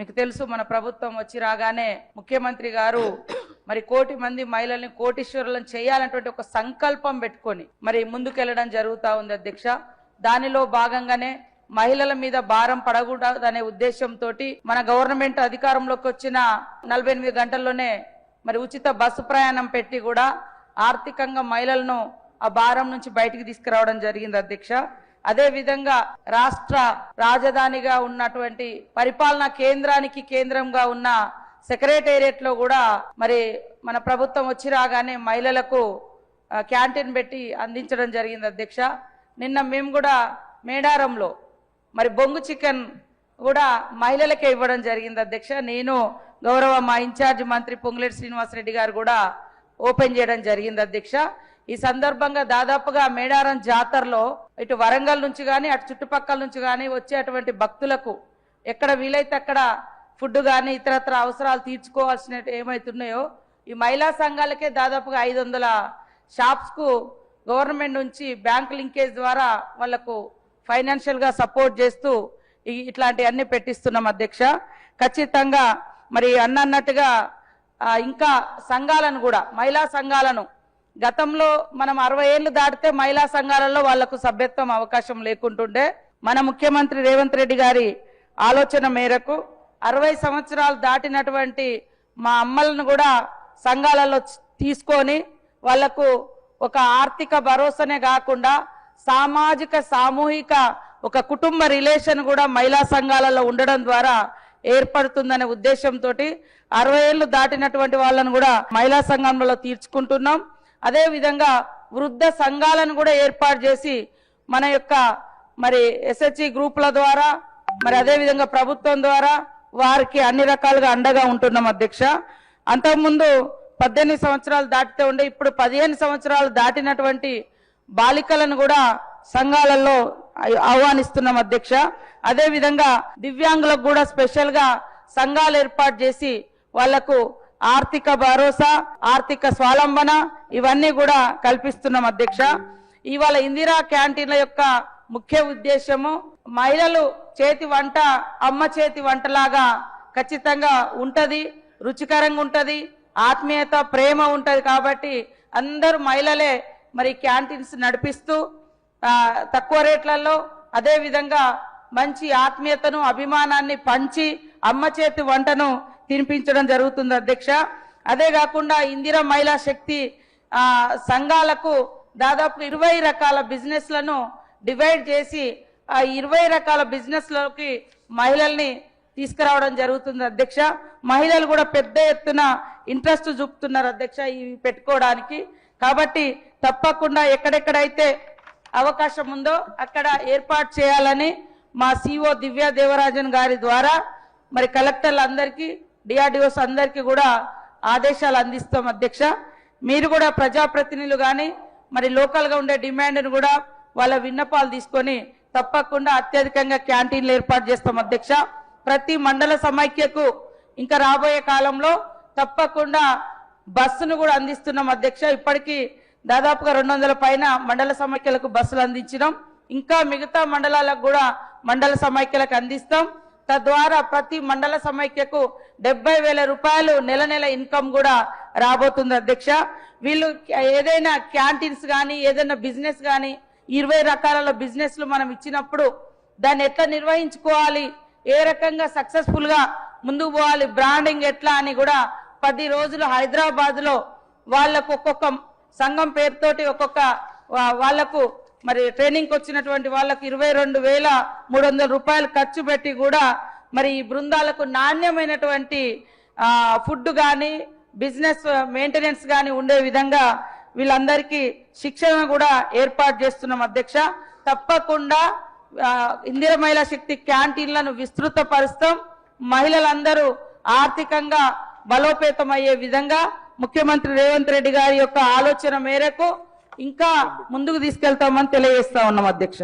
మీకు తెలుసు మన ప్రభుత్వం వచ్చి రాగానే ముఖ్యమంత్రి గారు మరి కోటి మంది మహిళల్ని కోటీశ్వరులను చేయాలన్నటువంటి ఒక సంకల్పం పెట్టుకొని మరి ముందుకెళ్ళడం జరుగుతూ ఉంది అధ్యక్ష. దానిలో భాగంగానే మహిళల మీద భారం పడకూడదనే ఉద్దేశంతో మన గవర్నమెంట్ అధికారంలోకి వచ్చిన నలభై ఎనిమిది గంటల్లోనే మరి ఉచిత బస్సు ప్రయాణం పెట్టి కూడా ఆర్థికంగా మహిళలను ఆ భారం నుంచి బయటికి తీసుకురావడం జరిగింది అధ్యక్ష. అదే విధంగా రాష్ట్ర రాజధానిగా ఉన్నటువంటి పరిపాలనా కేంద్రానికి కేంద్రంగా ఉన్న సెక్రటేరియట్లో కూడా మరి మన ప్రభుత్వం వచ్చి రాగానే మహిళలకు క్యాంటీన్ పెట్టి అందించడం జరిగింది అధ్యక్ష. నిన్న మేము కూడా మేడారంలో మరి బొంగు చికెన్ కూడా మహిళలకే ఇవ్వడం జరిగింది అధ్యక్ష. నేను గౌరవ మా ఇన్ఛార్జ్ మంత్రి పొంగులేటి శ్రీనివాసరెడ్డి గారు కూడా ఓపెన్ చేయడం జరిగింది అధ్యక్ష. ఈ సందర్భంగా దాదాపుగా మేడారం జాతరలో ఇటు వరంగల్ నుంచి కానీ అటు చుట్టుపక్కల నుంచి కానీ వచ్చేటువంటి భక్తులకు ఎక్కడ వీలైతే అక్కడ ఫుడ్ కానీ ఇతరత్ర అవసరాలు తీర్చుకోవాల్సిన ఏమైతున్నాయో ఈ మహిళా సంఘాలకే దాదాపుగా ఐదు వందల షాప్స్కు గవర్నమెంట్ నుంచి బ్యాంక్ లింకేజ్ ద్వారా వాళ్ళకు ఫైనాన్షియల్గా సపోర్ట్ చేస్తూ ఇట్లాంటివన్నీ పెట్టిస్తున్నాం అధ్యక్ష. ఖచ్చితంగా మరి అన్నట్టుగా ఇంకా సంఘాలను కూడా మహిళా సంఘాలను గతంలో మనం అరవై ఏళ్ళు దాటితే మహిళా సంఘాలలో వాళ్ళకు సభ్యత్వం అవకాశం లేకుంటుండే. మన ముఖ్యమంత్రి రేవంత్ రెడ్డి గారి ఆలోచన మేరకు అరవై సంవత్సరాలు దాటినటువంటి మా అమ్మలను కూడా సంఘాలలో తీసుకొని వాళ్ళకు ఒక ఆర్థిక భరోసానే కాకుండా సామాజిక సామూహిక ఒక కుటుంబ రిలేషన్ కూడా మహిళా సంఘాలలో ఉండడం ద్వారా ఏర్పడుతుందనే ఉద్దేశంతో అరవై ఏళ్ళు దాటినటువంటి వాళ్ళను కూడా మహిళా సంఘంలో తీర్చుకుంటున్నాం. అదేవిధంగా వృద్ధ సంఘాలను కూడా ఏర్పాటు చేసి మన యొక్క మరి ఎస్హెచ్ఈ గ్రూపుల ద్వారా మరి అదే విధంగా ప్రభుత్వం ద్వారా వారికి అన్ని రకాలుగా అండగా ఉంటున్నాం అధ్యక్ష. అంతకుముందు పద్దెనిమిది సంవత్సరాలు దాటితే ఉండే ఇప్పుడు పదిహేను సంవత్సరాలు దాటినటువంటి బాలికలను కూడా సంఘాలలో ఆహ్వానిస్తున్నాం అధ్యక్ష. అదేవిధంగా దివ్యాంగులకు కూడా స్పెషల్గా సంఘాలు ఏర్పాటు చేసి వాళ్ళకు ఆర్థిక భరోసా ఆర్థిక స్వాలంబన ఇవన్నీ కూడా కల్పిస్తున్నాం అధ్యక్ష. ఇవాళ ఇందిరా క్యాంటీన్ల యొక్క ముఖ్య ఉద్దేశము మహిళలు చేతి వంట అమ్మ చేతి వంటలాగా ఖచ్చితంగా ఉంటది రుచికరంగా ఉంటది ఆత్మీయత ప్రేమ ఉంటది కాబట్టి అందరూ మహిళలే మరి క్యాంటీన్స్ నడిపిస్తూ తక్కువ రేట్లలో అదే విధంగా మంచి ఆత్మీయతను అభిమానాన్ని పంచి అమ్మ చేతి వంటను తినిపించడం జరుగుతుంది అధ్యక్ష. అదే కాకుండా ఇందిరా మహిళా శక్తి సంఘాలకు దాదాపు ఇరవై రకాల బిజినెస్లను డివైడ్ చేసి ఆ ఇరవై రకాల బిజినెస్లోకి మహిళల్ని తీసుకురావడం జరుగుతుంది అధ్యక్ష. మహిళలు కూడా పెద్ద ఎత్తున ఇంట్రెస్ట్ చూపుతున్నారు అధ్యక్ష ఇవి పెట్టుకోవడానికి. కాబట్టి తప్పకుండా ఎక్కడెక్కడైతే అవకాశం ఉందో అక్కడ ఏర్పాటు చేయాలని మా సిఓ దివ్య దేవరాజన్ గారి ద్వారా మరి కలెక్టర్లందరికీ డిఆర్డిఓస్ అందరికీ కూడా ఆదేశాలు అందిస్తాం అధ్యక్ష. మీరు కూడా ప్రజాప్రతినిధులు కానీ మరి లోకల్గా ఉండే డిమాండ్ను కూడా వాళ్ళ విన్నపాలు తీసుకొని తప్పకుండా అత్యధికంగా క్యాంటీన్లు ఏర్పాటు చేస్తాం అధ్యక్ష. ప్రతి మండల సమైక్యకు ఇంకా రాబోయే కాలంలో తప్పకుండా బస్సును కూడా అందిస్తున్నాం అధ్యక్ష. ఇప్పటికీ దాదాపుగా రెండు వందల పైన మండల సమైక్యలకు బస్సులు అందించినాం. ఇంకా మిగతా మండలాలకు కూడా మండల సమైక్యలకు అందిస్తాం. తద్వారా ప్రతి మండల సమైక్యకు డెబ్బై వేల రూపాయలు నెల నెల ఇన్కమ్ కూడా రాబోతుంది అధ్యక్ష. వీళ్ళు ఏదైనా క్యాంటీన్స్ కానీ ఏదైనా బిజినెస్ కానీ ఇరవై రకాల బిజినెస్లు మనం ఇచ్చినప్పుడు దాన్ని ఎట్లా నిర్వహించుకోవాలి? ఏ రకంగా సక్సెస్ఫుల్గా ముందుకు పోవాలి? బ్రాండింగ్ ఎట్లా అని కూడా పది రోజులు హైదరాబాద్లో వాళ్ళకు ఒక్కొక్క సంఘం పేరుతోటి ఒక్కొక్క వాళ్ళకు వాళ్ళకు మరి ట్రైనింగ్ వచ్చినటువంటి వాళ్ళకి ఇరవై రెండు వేల మూడు వందల రూపాయలు ఖర్చు పెట్టి కూడా మరి ఈ బృందాలకు నాణ్యమైనటువంటి ఫుడ్ కానీ బిజినెస్ మెయింటెనెన్స్ కానీ ఉండే విధంగా వీళ్ళందరికీ శిక్షణ కూడా ఏర్పాటు చేస్తున్నాం అధ్యక్ష. తప్పకుండా ఆ, ఇందిర మహిళా శక్తి క్యాంటీన్లను విస్తృతపరుస్తాం. మహిళలందరూ ఆర్థికంగా బలోపేతం అయ్యే విధంగా ముఖ్యమంత్రి రేవంత్ రెడ్డి గారి యొక్క ఆలోచన మేరకు ఇంకా ముందుకు తీసుకెళ్తామని తెలియజేస్తా ఉన్నాం అధ్యక్ష.